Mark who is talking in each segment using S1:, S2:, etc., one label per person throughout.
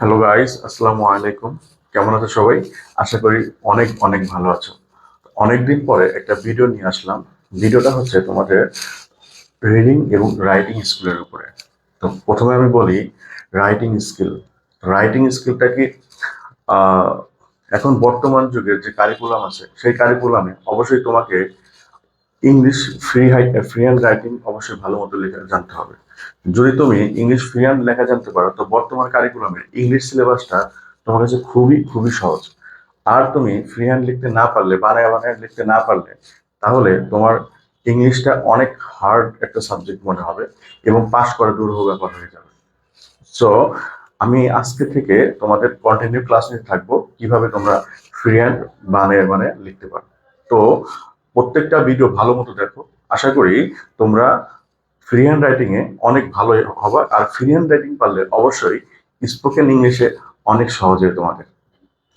S1: Hello guys আসসালামু আলাইকুম কেমন আছো সবাই? আশা করি অনেক অনেক ভালো আছো। অনেকদিন পরে একটা ভিডিও নিয়ে আসলাম। ভিডিওটা হচ্ছে তোমাদের রিডিং এবং রাইটিং স্কিলের উপরে। তো প্রথমে আমি বলি রাইটিং স্কিল রাইটিং স্কিলটা কি? এখন বর্তমান যুগের যে কারিকুলাম আছে, সেই কারিকুলামে অবশ্যই তোমাকে English free free hand writing অবশ্যই ভালো মতো লেখা, জানতে হবে। যদি তুমি ইংলিশ ফ্রি হ্যান্ড লেখা জানতে পারো, তো বর্তমান কারিকুলামের ইংলিশ সিলেবাসটা তোমার কাছে খুবই খুবই সহজ। আর তুমি ফ্রি হ্যান্ড লিখতে না পারলে, বানায় বানায় লিখতে না পারলে, তাহলে তোমার ইংলিশটা অনেক হার্ড একটা সাবজেক্ট মনে হবে এবং পাশ করা দুরূহ ব্যাপার হয়ে যাবে। সো আমি আজকে থেকে তোমাদের কন্টিনিউ ক্লাস নিয়ে থাকব, কীভাবে তোমরা ফ্রি হ্যান্ড বানায় বানায় লিখতে পারো। তো প্রত্যেকটা ভিডিও ভালো মতো দেখো। আশা করি তোমরা ফ্রি হ্যান্ড রাইটিং এ অনেক ভালো হবে। আর ফ্রি হ্যান্ড রাইটিং পারলে অবশ্যই স্পোকেন ইংলিশে অনেক সহজ হয় তোমাদের।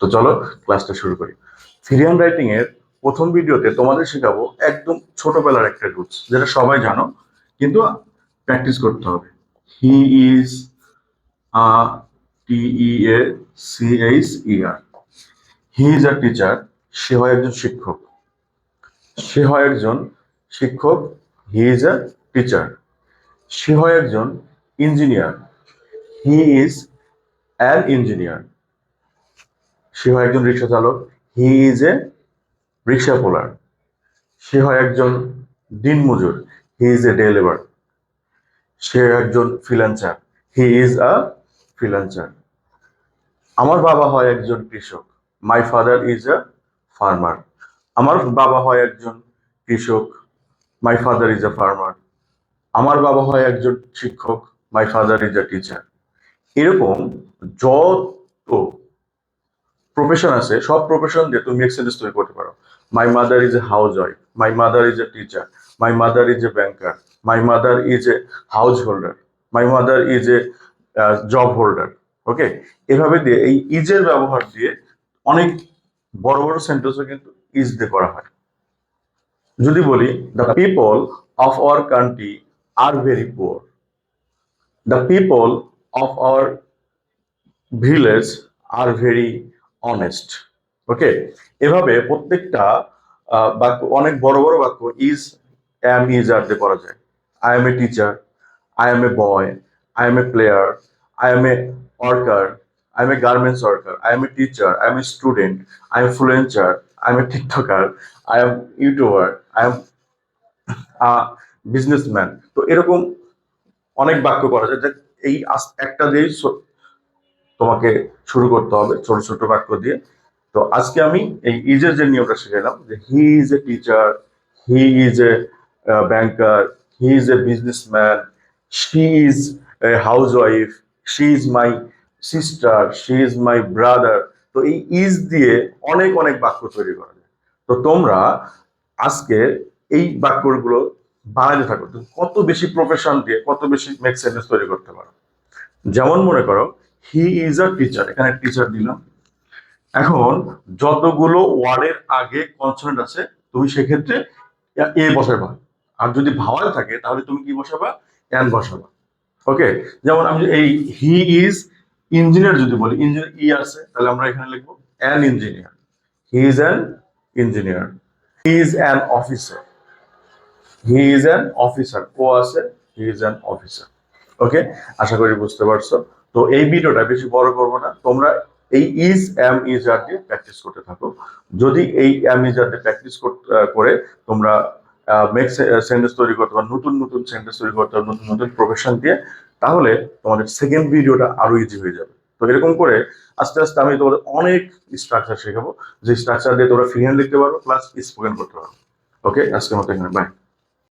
S1: তো চলো ক্লাসটা শুরু করি। ফ্রি হ্যান্ড রাইটিং এর প্রথম ভিডিওতে তোমাদের শেখাবো একদম ছোটবেলার একটা রুলস যেটা সবাই জানো, কিন্তু প্র্যাকটিস করতে হবে। He is a T E A C H E R he is a teacher সে হয় একজন শিক্ষক। সে হয় একজন শিক্ষক হি ইজ আ টিচার সে হয় একজন engineer he is an engineer সে হয় একজন রিক্সা চালক হি ইজ এ রিক্সা পোলার. সে হয় একজন দিনমজুর he is a day labour সে একজন freelancer he is a freelancer আমার বাবা হয় একজন কৃষক my father is a farmer আমার বাবা হয় একজন কৃষক my father is a farmer আমার বাবা হয় একজন শিক্ষক my father is a teacher এরকম যত প্রফেশন আছে, সব প্রফেশন দিয়ে তুমি এক্সেন্স তৈরি করতে পারো। My mother is a housewife my mother is a teacher my mother is a banker my mother is a householder my mother is a job holder okay এভাবে দিয়ে, এই ইজের ব্যবহার দিয়ে অনেক বড় বড় সেন্টেন্সও কিন্তু ইজ দিয়ে করা হয়। যদি বলি the people of our country are very poor the people of our village are very honest okay এভাবে প্রত্যেকটা বাক্য, অনেক বড় বড় বাক্য ইজ অ্যাম ইজ আর দিয়ে করা যায়। I am a teacher I am a boy I am a player I am a worker I am a garments worker I am a teacher I am a student I am influencer I am a TikToker I am YouTuber I am businessman তো এরকম অনেক বাক্য করা যায় যে এই একটা দিয়েই তোমাকে শুরু করতে হবে ছোট ছোট বাক্য দিয়ে। তো আজকে আমি এই ইজের যে নিয়মটা শিখাইলাম যে he is a teacher, he is a banker, he is a businessman, she is a housewife she is my sister, she is my brother. তো এই ইজ দিয়ে অনেক অনেক বাক্য তৈরি করা যায়। তো তোমরা আজকে এই বাক্যগুলো বানাতে থাকো। তো কত বেশি প্রফেশন দিয়ে কত বেশি মেক সেন্টেন্স তৈরি করতে পারো। যেমন মনে করো হি ইজ আ টিচার এখানে টিচার দিলাম। এখন যতগুলো ওয়ার্ডের আগে কনসোনেন্ট আছে, তুমি সেক্ষেত্রে এ বসাবা। আর যদি ভাওয়াল থাকে, তাহলে তুমি কি বসাবা? অ্যান বসাবা। ওকে যেমন আমি এই হি ইজ ইঞ্জিনিয়ার যদি বলি, ইঞ্জিনিয়ার ই আছে, তাহলে আমরা এখানে লিখব an engineer he is an engineer he is an officer he is an officer ও আছে he is an officer okay আশা করি বুঝতে পারছ? তো এই ভিডিওটা বেশি বড় করব না। তোমরা এই ইজ এম ইজ আর দিয়ে প্র্যাকটিস করতে থাকো। যদি এই এম ইজ আর দিয়ে প্র্যাকটিস করে তোমরা মেক সেন্টেন্স তৈরি করতে পারো নতুন নতুন সেন্টেন্স তৈরি করতে পারো নতুন নতুন প্রফেশন দিয়ে তাহলে তোমাদের সেকেন্ড ভিডিওটা আরও ইজি হয়ে যাবে। তো এরকম করে আস্তে আস্তে আমি তোমাদের অনেক স্ট্রাকচার শেখাবো। যে স্ট্রাকচার দিয়ে তোমরা ফ্রি হ্যান্ড লিখতে পারো প্লাস স্পোকেন করতে পারো। ওকে আজকের মতো এখানে বাই